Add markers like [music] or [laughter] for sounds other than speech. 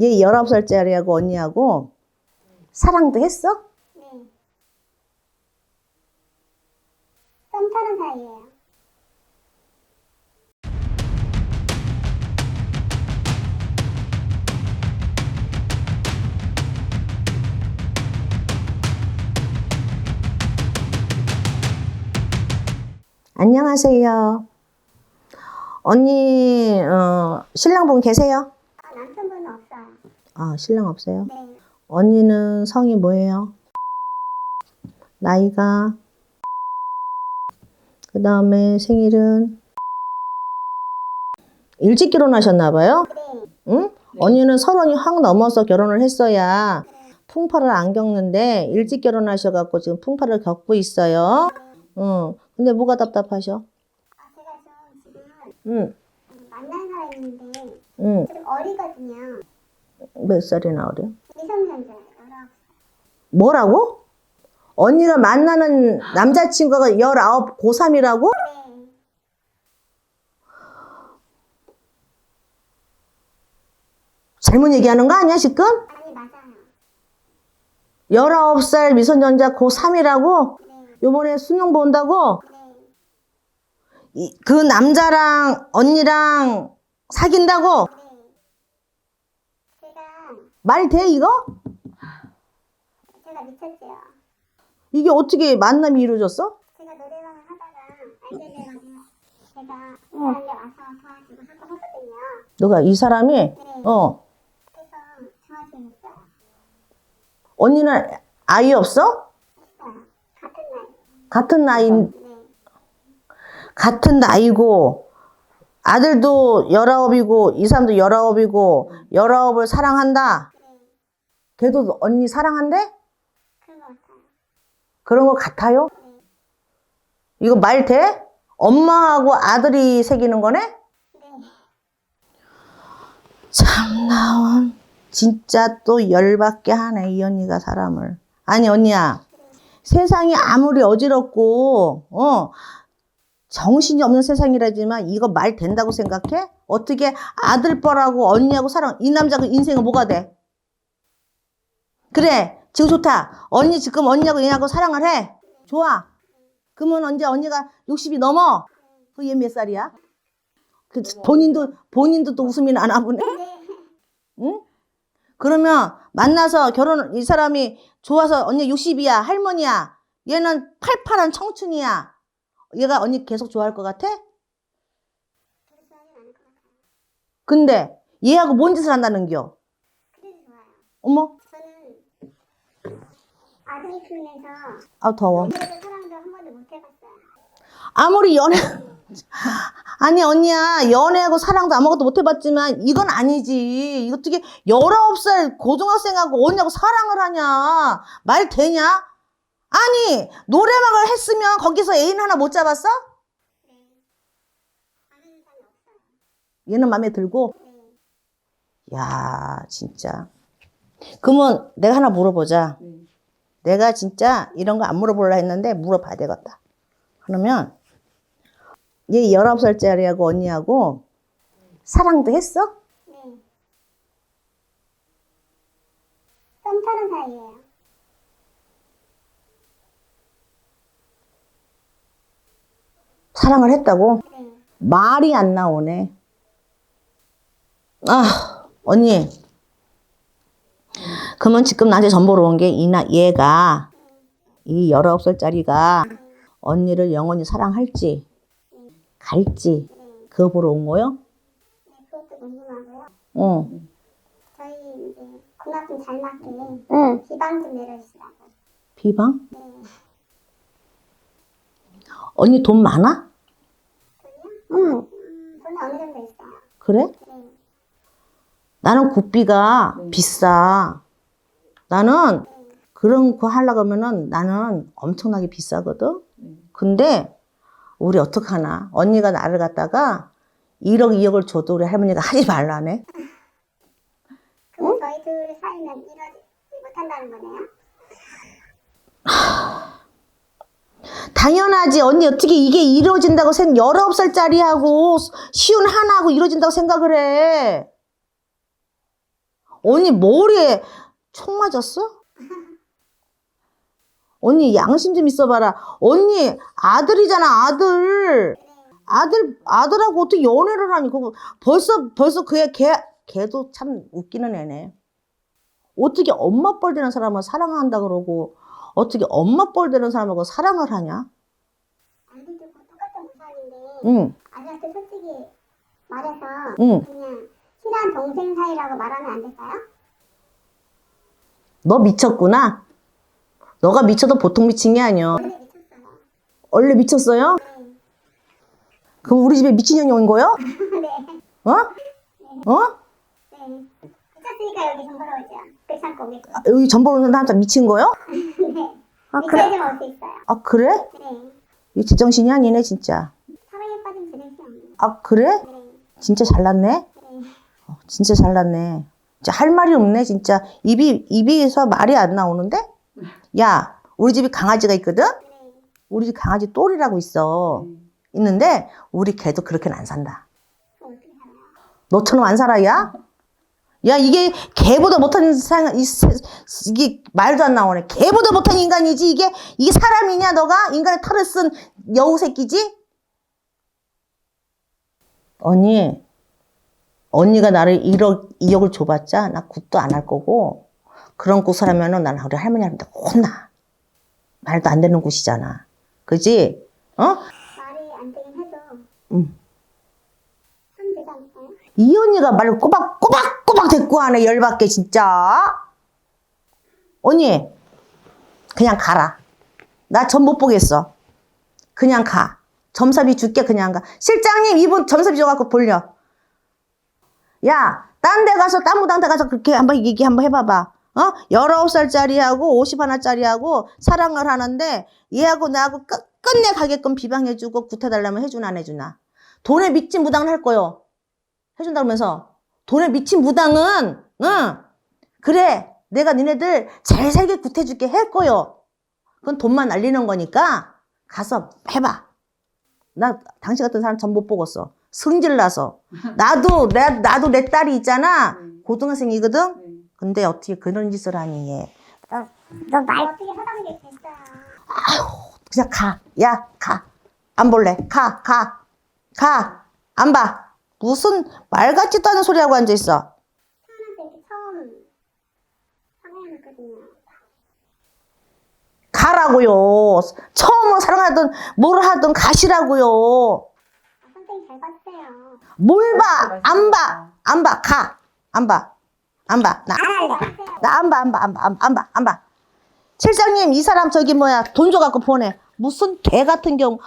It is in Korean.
얘 19살짜리하고 언니하고 사랑도 했어? 네. 썸 타는 사이예요. 안녕하세요. 언니, 어, 신랑 분 계세요? 아, 신랑 없어요? 네. 언니는 성이 뭐예요? 나이가? 그 다음에 생일은? 일찍 결혼하셨나봐요? 네. 응? 언니는 서른이 확 넘어서 결혼을 했어야 풍파를 안 겪는데 일찍 결혼하셔갖고 지금 풍파를 겪고 있어요. 응. 근데 뭐가 답답하셔? 아, 제가 좀 지금 응. 만난 사람이 있는데 응. 좀 어리거든요. 몇 살이나 어려? 미성년자예요. 19살. 뭐라고? 언니가 만나는 남자친구가 19, 고3이라고? 네. 잘못 얘기하는 거 아니야, 지금? 아니, 맞아요. 19살 미성년자 고3이라고? 네. 요번에 수능 본다고? 네. 이- 그 남자랑 언니랑 사귄다고? 말 돼, 이거? 제가 미쳤죠. 이게 어떻게 만남이 이루어졌어? 제가 노래방을 하다가 알게 돼가지고 제가 이 사람이 와서 도와주고 한번 했거든요. 너가 이 사람이, 네. 어, 그래서. 언니는 아이 없어? 했어요. 같은 날. 같은 나이, 네. 같은 나이고, 아들도 19이고, 이 사람도 19이고, 19을 사랑한다. 네. 걔도 언니 사랑한대? 그런 거 같아요? 네. 이거 말 돼? 엄마하고 아들이 새기는 거네? 네. 참 나온 진짜 또 열받게 하네 이 언니가 사람을 아니 언니야 세상이 아무리 어지럽고 어 정신이 없는 세상이라지만 이거 말 된다고 생각해? 어떻게 아들 뻘하고 언니하고 사랑 이 남자 그 인생은 뭐가 돼? 그래 지금 좋다 언니 지금 언니하고 얘하고 사랑을 해 좋아 그러면 언제 언니가 60이 넘어 그얘 몇 살이야? 그 본인도 본인도 또 웃음이 나나 보네. 응? 그러면 만나서 결혼 이 사람이 좋아서 언니 60이야 할머니야 얘는 팔팔한 청춘이야 얘가 언니 계속 좋아할 것 같아? 근데 얘하고 뭔 짓을 한다는겨? 어머? 아들이 크면서 아 더워. 연애를 사랑도 한 번도 못 해봤어요. 아무리 연애 아니 언니야 연애하고 사랑도 아무것도 못 해봤지만 이건 아니지. 이거 어떻게 19살 고등학생하고 언니하고 사랑을 하냐? 말 되냐 아니 노래방을 했으면 거기서 애인 하나 못 잡았어? 네. 얘는 마음에 들고 네. 야 진짜 그러면 내가 하나 물어보자 내가 진짜 이런 거 안 물어보려 했는데 물어봐야 되겠다 그러면 얘 19살짜리하고 언니하고 사랑도 했어? 네. 썸 타는 사이예요. 사랑을 했다고? 네. 말이 안 나오네. 아, 언니. 그러면 지금 나한테 전보러 온게 이나 얘가 이 19살짜리가 언니를 영원히 사랑할지 갈지 네. 그거 보러 온 거요? 네. 그것도 궁금하고요. 어. 저희 이제 궁합 좀 잘 맞게 응. 비방 좀 내려주시라고. 비방? 네. 언니 돈 많아? 응. 음, 돈은 어느 정도 있어요. 그래? 네. 나는 국비가 비싸. 나는 그런 거 하려고 하면은 나는 엄청나게 비싸거든. 근데 우리 어떡하나. 언니가 나를 갖다가 1억, 2억을 줘도 우리 할머니가 하지 말라네. [laughs] 그럼 저희 둘 사이는 이러지 못한다는 거네요? 당연하지. 언니 어떻게 이게 이루어진다고 생 19살짜리하고 쉬운 하나하고 이루어진다고 생각을 해. 언니 머리에 총 맞았어? [laughs] 언니 양심 좀 있어봐라. 언니 아들이잖아 아들. 아들 아들하고 어떻게 연애를 하니? 그거 벌써 벌써 그애 걔 걔도 참 웃기는 애네. 어떻게 엄마 뻘 되는 사람을 사랑한다 그러고 어떻게 엄마 뻘 되는 사람하고 사랑을 하냐? 아들도 똑같은 우산인데 응, 아들한테 솔직히 말해서 응. 그냥 친한 동생 사이라고 말하면 안 될까요? 너 미쳤구나. 너가 미쳐도 보통 미친 게 아니야. 원래 미쳤어요. 원래 미쳤어요? 네. 그럼 우리 집에 미친년이 온 거요? [laughs] 네. 어? 어? 네. 미쳤으니까 여기 정보로 오죠. 그 참고 오겠고. 아, 여기 전보 오는 사람 미친 거요? [laughs] 네. 아 그래? 미쳐야지만 올수 있어요. 아 그래? 네. 이 제정신이 아니네 진짜. 사랑에 빠진 제정신. 아 그래? 네. 진짜 잘났네. 네. 어, 진짜 잘났네. 진짜 할 말이 없네 진짜. 입이 입에서 말이 안 나오는데? 야, 우리 집에 강아지가 있거든. 네. 우리 집 강아지 똘이라고 있어. 있는데 우리 개도 그렇게는 안 산다. 어떻게 살아요? 너처럼 안 살아, 야? 야, 이게 개보다 못한 상, 이, 이게 말도 안 나오네. 개보다 못한 인간이지. 이게, 이게 사람이냐, 너가? 인간의 털을 쓴 여우 새끼지? 언니, 언니가 나를 1억, 2억을 줘봤자 나 굿도 안 할 거고, 그런 굿을 하면은 난 우리 할머니한테 혼나. 말도 안 되는 굿이잖아. 그지? 어? 말이 안 되긴 해도 응. 이 언니가 말을 꼬박꼬박꼬박 대꾸 하네. 열받게 진짜. 언니 그냥 가라. 나 점 못 보겠어. 그냥 가. 점사비 줄게 그냥 가. 실장님 이분 점사비 줘갖고 돌려. 야 딴 데 가서 딴 무당 데 가서 그렇게 한번 얘기 한번 해봐봐. 어? 19살짜리하고 50하나짜리하고 사랑을 하는데 얘하고 나하고 끝, 끝내 가게끔 비방해주고 구태달라면 해주나 안 해주나? 돈에 미친 무당을 할 거요 해준다 그러면서 돈에 미친 무당은 응 그래 내가 니네들 잘 살게 구태줄게 할 거요 그건 돈만 날리는 거니까 가서 해봐 나 당신 같은 사람 전 못 보겠어 승질 나서 나도 내 나도 내 딸이 있잖아 고등학생이거든 근데 어떻게 그런 짓을 하니 얘 너말 어떻게 하다는 게 됐어요. 그냥 가. 야, 가. 안 볼래. 가, 가. 가. 안 봐. 무슨 말 같지도 않은 소리 하고 처음 사랑해놨거든요. 가라고요. 처음으로 사랑하던, 뭘 하든 가시라고요. 아. 뭘 봐. 안 봐. 안 봐. 가. 안 봐. 안 봐. 나, 안 봐, 안 봐, 안 봐, 안 봐, 안 봐. 실장님, 이 사람 저기 뭐야, 돈 줘갖고 보내. 무슨 개 같은 경우.